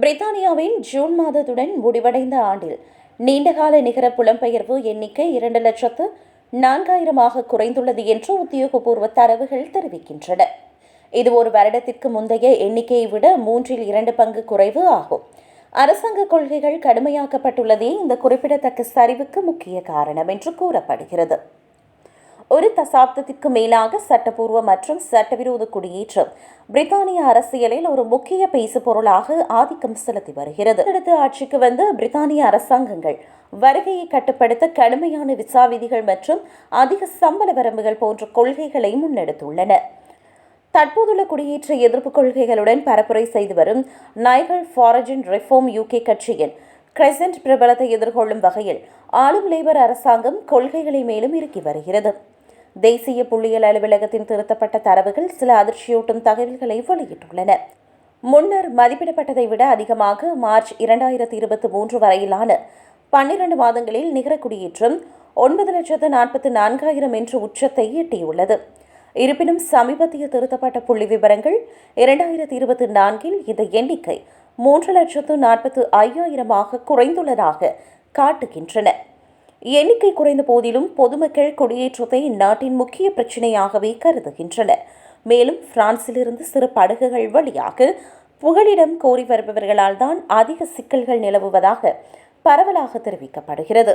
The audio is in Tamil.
பிரித்தானியாவின் ஜூன் மாதத்துடன் முடிவடைந்த ஆண்டில் நீண்டகால நிகர புலம்பெயர்வு எண்ணிக்கை இரண்டு லட்சத்து நான்காயிரமாக குறைந்துள்ளது என்று உத்தியோகபூர்வ தரவுகள் தெரிவிக்கின்றன. இது ஒரு வருடத்திற்கு முந்தைய எண்ணிக்கையை விட மூன்றில் இரண்டு பங்கு குறைவு ஆகும். அரசாங்க கொள்கைகள் கடுமையாக்கப்பட்டுள்ளதே இந்த குறிப்பிடத்தக்க சரிவுக்கு முக்கிய காரணம் என்று கூறப்படுகிறது. ஒரு தசாப்தத்திற்கு மேலாக சட்டப்பூர்வ மற்றும் சட்டவிரோத குடியேற்றம். பிரித்தானிய அரசியலில் ஒரு முக்கிய பேசு பொருளாக ஆதிக்கம் செலுத்தி வருகிறது. அடுத்து ஆட்சிக்கு வந்த பிரித்தானிய அரசாங்கங்கள் வருகையை கட்டுப்படுத்த கடுமையான விசா விதிகள் மற்றும் அதிக சம்பள வரம்புகள் போன்ற கொள்கைகளை முன்னெடுத்துள்ளன. தற்போதுள்ள குடியேற்ற எதிர்ப்பு கொள்கைகளுடன் பரப்புரை செய்து வரும் நைகல் ஃபாரஜின் ரிஃபார்ம் யூகே கட்சியின் கிரெசன்ட் பிரபலத்தை எதிர்கொள்ளும் வகையில் ஆளும் லேபர் அரசாங்கம் கொள்கைகளை மேலும் இறுக்கி வருகிறது. தேசிய புள்ளியியல் அலுவலகத்தின் திருத்தப்பட்ட தரவுகள் சில அதிர்ச்சியூட்டும் தகவல்களை வெளியிட்டுள்ளன. முன்னர் மதிப்பிடப்பட்டதை விட அதிகமாக மார்ச் இரண்டாயிரத்தி இருபத்தி மூன்று வரையிலான பன்னிரண்டு மாதங்களில் நிகர குடியேற்றம் ஒன்பது லட்சத்து நாற்பத்தி நான்காயிரம் என்ற உச்சத்தை எட்டியுள்ளது. இருப்பினும் சமீபத்திய திருத்தப்பட்ட புள்ளி விவரங்கள் இரண்டாயிரத்தி இருபத்தி நான்கில் இந்த எண்ணிக்கை மூன்று லட்சத்து நாற்பத்து ஐயாயிரமாக குறைந்துள்ளதாக காட்டுகின்றன. எண்ணிக்கை குறைந்த போதிலும் பொதுமக்கள் குடியேற்றத்தை நாட்டின் முக்கிய பிரச்சினையாகவே கருதுகின்றனர். மேலும் பிரான்சிலிருந்து சிறு படகுகள் வழியாக புகலிடம் கோரி வருபவர்களால் தான் அதிக சிக்கல்கள் நிலவுவதாக பரவலாக தெரிவிக்கப்படுகிறது.